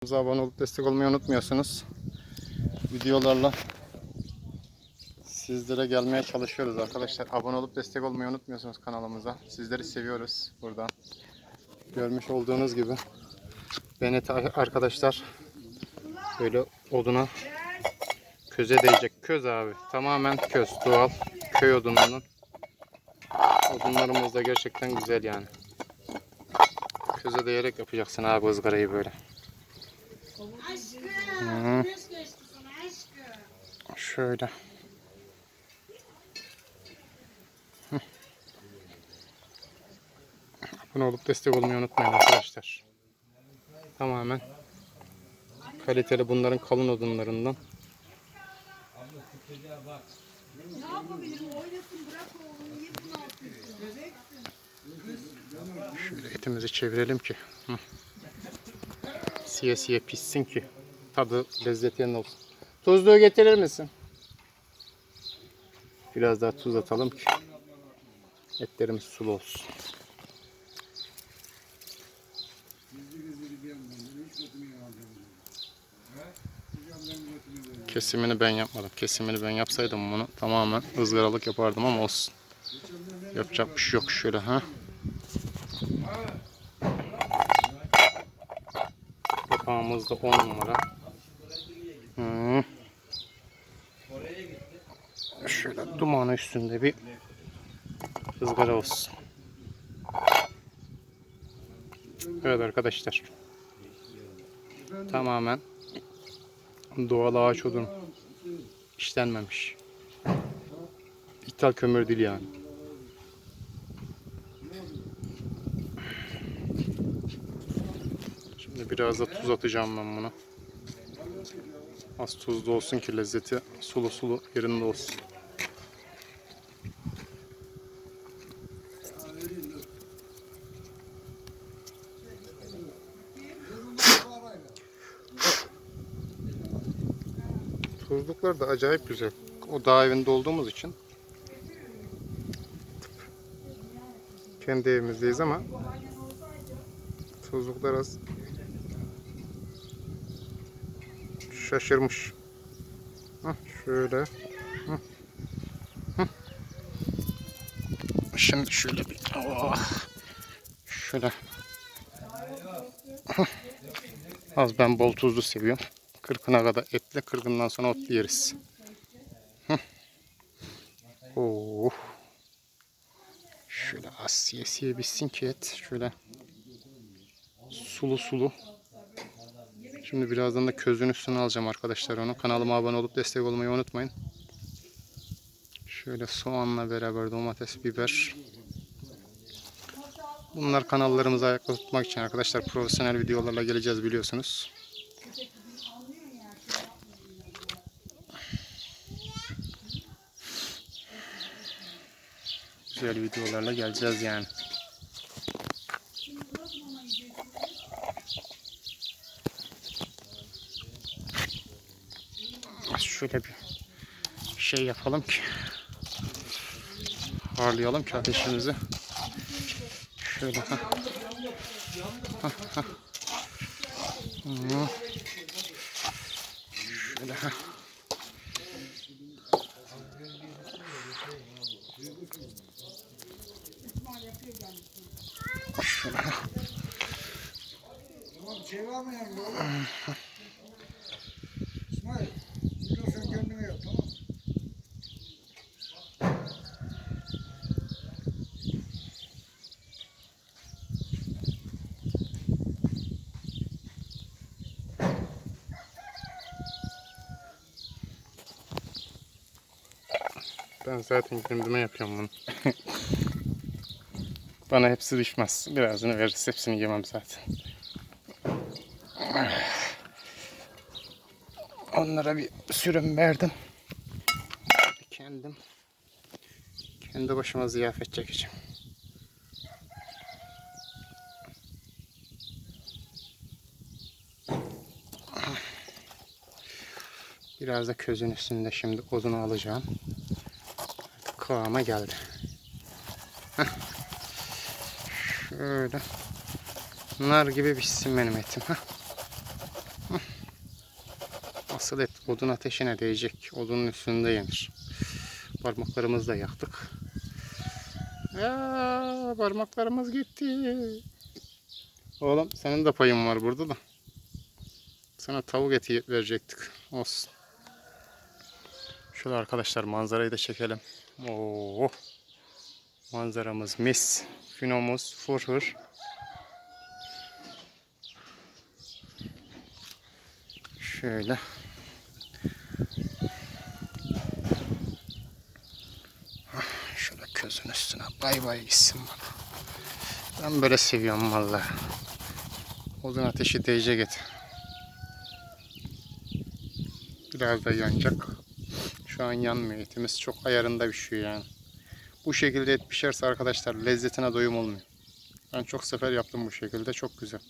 Kanalımıza abone olup destek olmayı unutmuyorsunuz. Videolarla sizlere gelmeye çalışıyoruz arkadaşlar. Abone olup destek olmayı unutmuyorsunuz kanalımıza. Sizleri seviyoruz buradan. Görmüş olduğunuz gibi Benet arkadaşlar böyle oduna köze değecek. Köz abi. Tamamen köz. Doğal. Köy odununun. Odunlarımız da gerçekten güzel yani. Köze değerek yapacaksın abi ızgarayı böyle. Aşkım. Şöyle. Abone olup destek olmayı unutmayın arkadaşlar. Tamamen kaliteli bunların kalın odunlarından. Şöyle etimizi çevirelim ki. Hı. Siye siye pişsin ki tadı lezzeti yerine olsun. Tuzluğu getirir misin? Biraz daha tuz atalım ki etlerimiz sulu olsun. Kesimini ben yapmadım. Kesimini ben yapsaydım bunu tamamen ızgaralık yapardım ama olsun. Yapacak bir şey yok şöyle ha. Kapağımız da 10 numara. Hı. Şöyle dumanı üstünde bir ızgara olsun. Evet arkadaşlar. Tamamen doğal ağaç odun işlenmemiş. İthal kömür değil yani. Şimdi biraz da tuz atacağım ben buna. Az tuzlu olsun ki lezzeti sulu sulu yerinde olsun. Tuzluklar da acayip güzel. O dağ evinde olduğumuz için kendi evimizdeyiz ama tuzluklar az şaşırmış. Şöyle. Şimdi şöyle bir oh. şöyle az ben bol tuzlu seviyorum. Kırkına kadar etle kırkından sonra otlu yeriz. Oh. Şöyle az siye siye bitsin ki et. Şöyle sulu sulu. Şimdi birazdan da közün üstüne alacağım arkadaşlar onu. Kanalıma abone olup destek olmayı unutmayın. Şöyle soğanla beraber domates, biber. Bunlar kanallarımızı ayakta tutmak için arkadaşlar profesyonel videolarla geleceğiz biliyorsunuz. Güzel videolarla geleceğiz yani. Şöyle bir şey yapalım ki harlayalım ki ateşimizi. Şöyle ha. Ha, ha. Hı. Şöyle ha. Şöyle ha. Tamam şey var mı? Ben zaten kendime yapıyorum bunu. Bana hepsi düşmez. Birazını veririz. Hepsini yemem zaten. Onlara bir sürüm verdim. Kendim kendi başıma ziyafet çekeceğim. Biraz da közün üstünde şimdi odunu alacağım. Kıvama geldi. Heh. Şöyle. Nar gibi pişsin benim etim. Heh. Asıl et odun ateşine değecek. Odunun üstünde yenir. Parmaklarımızı da yaktık. Ya, parmaklarımız gitti. Oğlum senin de payın var burada da. Sana tavuk eti verecektik. Olsun. Şöyle arkadaşlar manzarayı da çekelim. Oo. Manzaramız mis. Finomuz fırfır. Şöyle. Ah, Şöyle közün üstüne bay bay gitsin bana. Ben böyle seviyorum vallahi. Odun ateşi değecek et. Biraz da yanacak. Şu an yanmıyor. Etimiz çok ayarında pişiyor yani. Bu şekilde et pişerse arkadaşlar lezzetine doyum olmuyor. Ben çok sefer yaptım bu şekilde. Çok güzel.